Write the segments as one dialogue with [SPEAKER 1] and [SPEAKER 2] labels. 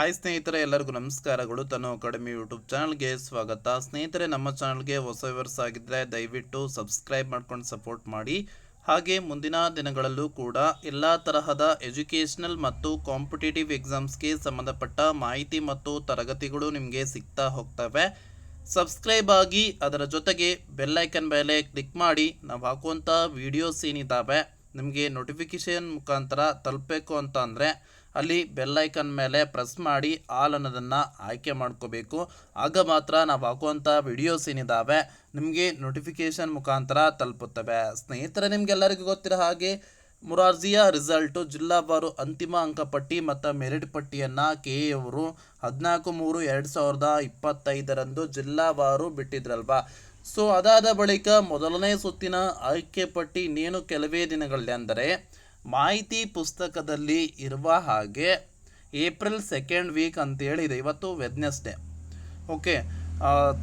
[SPEAKER 1] Hi ಸ್ನೇಹಿತರೆ, ಎಲ್ಲರಿಗೂ ನಮಸ್ಕಾರಗಳು. ತನು ಅಕಾಡೆಮಿ ಯೂಟ್ಯೂಬ್ ಚಾನಲ್ಗೆ ಸ್ವಾಗತ. ಸ್ನೇಹಿತರೆ, ನಮ್ಮ ಚಾನಲ್ಗೆ ಹೊಸ ವಿವರ್ಸ್ ಆಗಿದ್ದರೆ ದಯವಿಟ್ಟು ಸಬ್ಸ್ಕ್ರೈಬ್ ಮಾಡ್ಕೊಂಡು ಸಪೋರ್ಟ್ ಮಾಡಿ. ಹಾಗೆ ಮುಂದಿನ ದಿನಗಳಲ್ಲೂ ಕೂಡ ಎಲ್ಲ ತರಹದ ಎಜುಕೇಷನಲ್ ಮತ್ತು ಕಾಂಪಿಟೇಟಿವ್ ಎಕ್ಸಾಮ್ಸ್ಗೆ ಸಂಬಂಧಪಟ್ಟ ಮಾಹಿತಿ ಮತ್ತು ತರಗತಿಗಳು ನಿಮಗೆ ಸಿಗ್ತಾ ಹೋಗ್ತವೆ. ಸಬ್ಸ್ಕ್ರೈಬ್ ಆಗಿ ಅದರ ಜೊತೆಗೆ ಬೆಲ್ಲೈಕನ್ ಮೇಲೆ ಕ್ಲಿಕ್ ಮಾಡಿ. ನಾವು ಹಾಕುವಂಥ ವೀಡಿಯೋಸ್ ಏನಿದ್ದಾವೆ ನಿಮಗೆ ನೋಟಿಫಿಕೇಷನ್ ಮುಖಾಂತರ ತಲುಪಬೇಕು ಅಂತ ಅಂದರೆ ಅಲ್ಲಿ ಬೆಲ್ಲೈಕನ್ ಮೇಲೆ ಪ್ರೆಸ್ ಮಾಡಿ ಆಲ್ ಅನ್ನೋದನ್ನು ಆಯ್ಕೆ ಮಾಡ್ಕೋಬೇಕು. ಆಗ ಮಾತ್ರ ನಾವು ಹಾಕುವಂಥ ವಿಡಿಯೋಸ್ ಏನಿದ್ದಾವೆ ನಿಮಗೆ ನೋಟಿಫಿಕೇಷನ್ ಮುಖಾಂತರ ತಲುಪುತ್ತವೆ. ಸ್ನೇಹಿತರೆ, ನಿಮಗೆಲ್ಲರಿಗೂ ಗೊತ್ತಿರೋ ಹಾಗೆ ಮುರಾರ್ಜಿಯ ರಿಸಲ್ಟು ಜಿಲ್ಲಾವಾರು ಅಂತಿಮ ಅಂಕಪಟ್ಟಿ ಮತ್ತು ಮೆರಿಟ್ ಪಟ್ಟಿಯನ್ನು ಕೆ ಅವರು ಹದಿನಾಲ್ಕು ಮೂರು ಎರಡು ಸಾವಿರದ ಇಪ್ಪತ್ತೈದರಂದು ಜಿಲ್ಲಾವಾರು ಬಿಟ್ಟಿದ್ರಲ್ವಾ? ಸೊ ಅದಾದ ಬಳಿಕ ಮೊದಲನೇ ಸುತ್ತಿನ ಆಯ್ಕೆ ಪಟ್ಟಿ ಇನ್ನೇನು ಕೆಲವೇ ದಿನಗಳಲ್ಲಿ ಅಂದರೆ ಮಾಹಿತಿ ಪುಸ್ತಕದಲ್ಲಿ ಇರುವ ಹಾಗೆ ಏಪ್ರಿಲ್ ಸೆಕೆಂಡ್ ವೀಕ್ ಅಂತೇಳಿದೆ ಇವತ್ತು Wednesday okay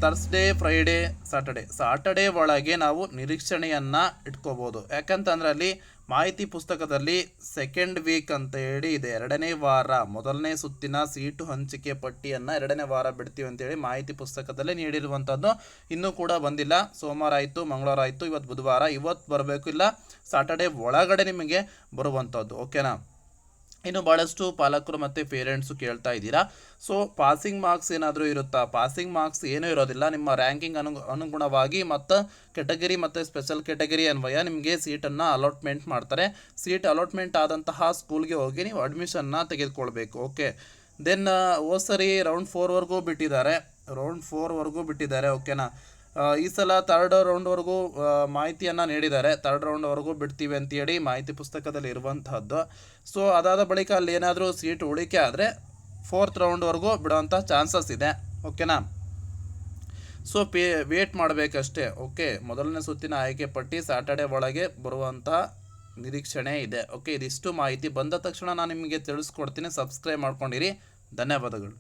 [SPEAKER 1] Thursday Friday Saturday Saturday ಒಳಗೆ ನಾವು ನಿರೀಕ್ಷಣೆಯನ್ನು ಇಟ್ಕೋಬೋದು. ಯಾಕಂತಂದ್ರೆ ಅಲ್ಲಿ ಮಾಹಿತಿ ಪುಸ್ತಕದಲ್ಲಿ ಸೆಕೆಂಡ್ ವೀಕ್ ಅಂತ ಹೇಳಿ ಇದೆ. ಎರಡನೇ ವಾರ, ಮೊದಲನೇ ಸುತ್ತಿನ ಸೀಟು ಹಂಚಿಕೆ ಪಟ್ಟಿಯನ್ನು ಎರಡನೇ ವಾರ ಬಿಡ್ತೀವಿ ಅಂತೇಳಿ ಮಾಹಿತಿ ಪುಸ್ತಕದಲ್ಲಿ ನೀಡಿರುವಂಥದ್ದು ಇನ್ನೂ ಕೂಡ ಬಂದಿಲ್ಲ. ಸೋಮವಾರ ಆಯಿತು, ಮಂಗಳವಾರ ಆಯಿತು, ಇವತ್ತು ಬುಧವಾರ, ಇವತ್ತು ಬರಬೇಕು ಇಲ್ಲ. ಸಾಟರ್ಡೇ ಒಳಗಡೆ ನಿಮಗೆ ಬರುವಂಥದ್ದು ಓಕೆನಾ ಇನ್ನು ಭಾಳಷ್ಟು ಪಾಲಕರು ಮತ್ತು ಪೇರೆಂಟ್ಸು ಕೇಳ್ತಾ ಇದ್ದೀರಾ. ಸೊ ಪಾಸಿಂಗ್ ಮಾರ್ಕ್ಸ್ ಏನಾದರೂ ಇರುತ್ತಾ? ಪಾಸಿಂಗ್ ಮಾರ್ಕ್ಸ್ ಏನೂ ಇರೋದಿಲ್ಲ. ನಿಮ್ಮ ರ್ಯಾಂಕಿಂಗ್ ಅನು ಅನುಗುಣವಾಗಿ ಮತ್ತು ಕೆಟಗರಿ ಮತ್ತು ಸ್ಪೆಷಲ್ ಕೆಟಗರಿ ಅನ್ವಯ ನಿಮಗೆ ಸೀಟನ್ನು ಅಲಾಟ್ಮೆಂಟ್ ಮಾಡ್ತಾರೆ. ಸೀಟ್ ಅಲಾಟ್ಮೆಂಟ್ ಆದಂತಹ ಸ್ಕೂಲ್ಗೆ ಹೋಗಿ ನೀವು ಅಡ್ಮಿಷನ್ನ ತೆಗೆದುಕೊಳ್ಬೇಕು. ಓಕೆ ದೆನ್ ಓ ಸರಿ ರೌಂಡ್ ಫೋರ್ವರೆಗೂ ಬಿಟ್ಟಿದ್ದಾರೆ. ರೌಂಡ್ ಫೋರ್ವರೆಗೂ ಬಿಟ್ಟಿದ್ದಾರೆ. ಓಕೆನಾ ಈ ಸಲ ತರ್ಡ್ ರೌಂಡ್ವರೆಗೂ ಮಾಹಿತಿಯನ್ನು ನೀಡಿದ್ದಾರೆ. ತರ್ಡ್ ರೌಂಡ್ವರೆಗೂ ಬಿಡ್ತೀವಿ ಅಂತೇಳಿ ಮಾಹಿತಿ ಪುಸ್ತಕದಲ್ಲಿ ಇರುವಂತಹದ್ದು. ಸೊ ಅದಾದ ಬಳಿಕ ಅಲ್ಲಿ ಏನಾದರೂ ಸೀಟ್ ಉಳಿಕೆ ಆದರೆ ಫೋರ್ತ್ ರೌಂಡ್ವರೆಗೂ ಬಿಡೋವಂಥ ಚಾನ್ಸಸ್ ಇದೆ. ಓಕೆನಾ ಸೊ ಪೇ ವೇಟ್ ಮಾಡಬೇಕಷ್ಟೇ. ಓಕೆ ಮೊದಲನೇ ಸುತ್ತಿನ ಆಯ್ಕೆ ಪಟ್ಟಿ ಸ್ಯಾಟರ್ಡೆ ಒಳಗೆ ಬರುವಂಥ ನಿರೀಕ್ಷಣೆ ಇದೆ. ಓಕೆ ಇದಿಷ್ಟು ಮಾಹಿತಿ ಬಂದ ತಕ್ಷಣ ನಾನು ನಿಮಗೆ ತಿಳಿಸ್ಕೊಡ್ತೀನಿ. ಸಬ್ಸ್ಕ್ರೈಬ್ ಮಾಡ್ಕೊಂಡಿರಿ. ಧನ್ಯವಾದಗಳು.